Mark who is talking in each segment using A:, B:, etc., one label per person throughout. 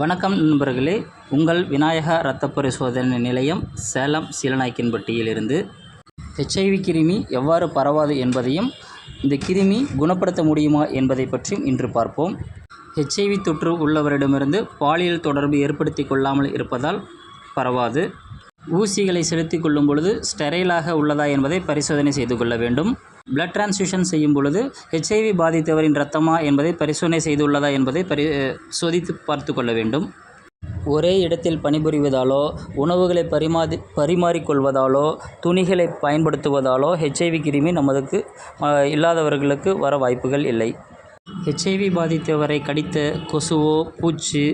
A: வணக்கம் நண்பர்களே. உங்கள் விநாயகா இரத்த பரிசோதனை நிலையம் சேலம் சீலநாயக்கன்பட்டியிலிருந்து. ஹெச்ஐவி கிருமி எவ்வாறு பரவாது என்பதையும் இந்த கிருமி குணப்படுத்த முடியுமா என்பதை பற்றியும் இன்று பார்ப்போம். ஹெச்ஐவி தொற்று உள்ளவரிடமிருந்து பாலியல் தொடர்பு ஏற்படுத்தி கொள்ளாமல் இருப்பதால் பரவாது. ஊசிகளை செலுத்திக் கொள்ளும் பொழுது ஸ்டெரைலாக உள்ளதா என்பதை பரிசோதனை செய்து கொள்ள வேண்டும். பிளட் டிரான்ஸ்ஃபியூஷன் செய்யும் பொழுது ஹெச்ஐவி பாதித்தவரின் இரத்தமா என்பதை பரிசோதனை செய்துள்ளதா என்பதை பரி சோதித்து பார்த்து கொள்ள வேண்டும். ஒரே இடத்தில் பணிபுரிவதாலோ உணவுகளை பரிமாறி பரிமாறிக்கொள்வதாலோ துணிகளை பயன்படுத்துவதாலோ ஹெச்ஐவி கிருமி நமதுக்கு இல்லாதவர்களுக்கு வர வாய்ப்புகள் இல்லை. ஹெச்ஐவி பாதித்தவரை கடித்த கொசுவோ பூச்சி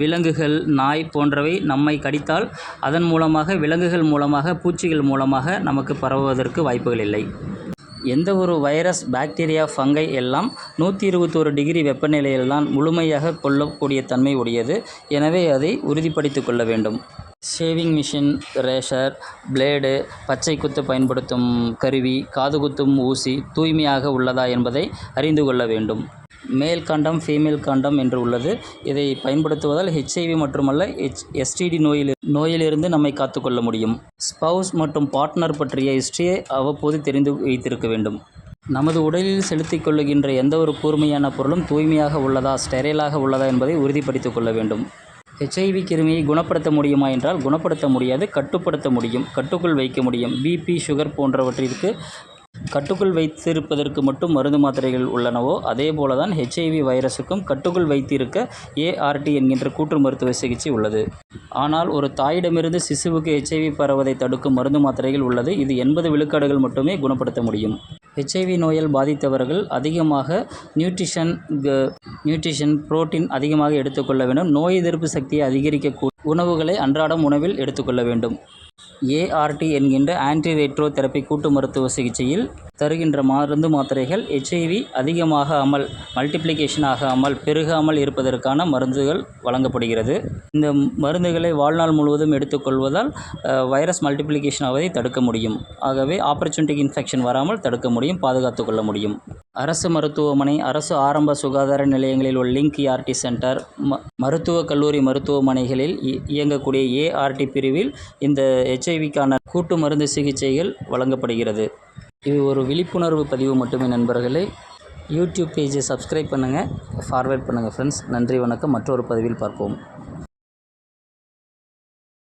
A: விலங்குகள் நாய் போன்றவை நம்மை கடித்தால் அதன் மூலமாக விலங்குகள் மூலமாக பூச்சிகள் மூலமாக நமக்கு பரவுவதற்கு வாய்ப்புகள் இல்லை. எந்த ஒரு வைரஸ் பாக்டீரியா ஃபங்கை எல்லாம் நூற்றி இருபத்தோரு டிகிரி வெப்பநிலையில்தான் முழுமையாக கொல்லக்கூடிய தன்மை உடையது. எனவே அதை உறுதிப்படுத்திக் கொள்ள வேண்டும். ஷேவிங் மிஷின் ரேஷர் பிளேடு பச்சை குத்து பயன்படுத்தும் கருவி காது குத்தும் ஊசி தூய்மையாக உள்ளதா என்பதை அறிந்து கொள்ள வேண்டும். மேல் காண்டம் ஃபீமேல் காண்டம் என்று உள்ளது. இதை பயன்படுத்துவதால் ஹெச்ஐவி மட்டுமல்ல ஹெச் எஸ்டிடி நோயில் நோயிலிருந்து நம்மை காத்துக்கொள்ள முடியும். ஸ்பவுஸ் மற்றும் பார்ட்னர் பற்றிய ஹிஸ்டரியை அவ்வப்போது தெரிந்து வைத்திருக்க வேண்டும். நமது உடலில் செலுத்திக் கொள்ளுகின்ற எந்த ஒரு கூர்மையான பொருளும் தூய்மையாக உள்ளதா ஸ்டெரைலாக உள்ளதா என்பதை உறுதிப்படுத்திக் கொள்ள வேண்டும். ஹெச்ஐவி கிருமியை குணப்படுத்த முடியுமா என்றால் குணப்படுத்த முடியாது கட்டுப்படுத்த முடியும் கட்டுக்குள் வைக்க முடியும். பிபி சுகர் போன்றவற்றிற்கு கட்டுக்குள் வைத்திருப்பதற்கு மட்டும் மருந்து மாத்திரைகள் உள்ளனவோ? அதே போல தான் ஹெச்ஐவி வைரஸுக்கும் கட்டுக்குள் வைத்திருக்க ஏஆர்டி என்கின்ற கூற்று மருத்துவ சிகிச்சை உள்ளது. ஆனால் ஒரு தாயிடமிருந்து சிசுவுக்கு ஹெச்ஐவி பரவதை தடுக்கும் மருந்து மாத்திரைகள் உள்ளது. இது எண்பது விழுக்காடுகள் மட்டுமே குணப்படுத்த முடியும். ஹெச்ஐவி நோயால் பாதித்தவர்கள் அதிகமாக நியூட்ரிஷன் நியூட்ரிஷன் புரோட்டீன் அதிகமாக எடுத்துக்கொள்ள வேண்டும். நோய் எதிர்ப்பு சக்தியை அதிகரிக்கக்கூடிய உணவுகளை அன்றாடம் உணவில் எடுத்துக்கொள்ள வேண்டும். ஏஆர்டி என்கின்ற ஆன்டி ரெட்ரோ தெரப்பி கூட்டு மருத்துவ சிகிச்சையில் தருகின்ற மருந்து மாத்திரைகள் ஹெச்ஐவி அதிகமாகாமல் மல்டிப்ளிகேஷன் ஆகாமல் பெருகாமல் இருப்பதற்கான மருந்துகள் வழங்கப்படுகிறது. இந்த மருந்துகளை வாழ்நாள் முழுவதும் எடுத்துக்கொள்வதால் வைரஸ் மல்டிப்ளிகேஷன் ஆவதை தடுக்க முடியும். ஆகவே ஆப்பர்ச்சுனிட்டிக் இன்ஃபெக்ஷன் வராமல் தடுக்க முடியும் பாதுகாத்து கொள்ள முடியும். அரசு மருத்துவமனை அரசு ஆரம்ப சுகாதார நிலையங்களில் உள்ள லிங்க் ஏஆர்டி சென்டர் ம மருத்துவக் கல்லூரி மருத்துவமனைகளில் இ- இயங்கக்கூடிய ஏஆர்டி பிரிவில் இந்த ஹெச்ஐவிக்கான கூட்டு மருந்து சிகிச்சைகள் வழங்கப்படுகிறது. இது ஒரு விழிப்புணர்வு பதிவு மட்டுமே நண்பர்களே. யூடியூப் பேஜை சப்ஸ்கிரைப் பண்ணுங்கள் ஃபார்வேர்ட் பண்ணுங்கள் ஃப்ரெண்ட்ஸ் நன்றி வணக்கம். மற்றொரு பதிவில் பார்ப்போம்.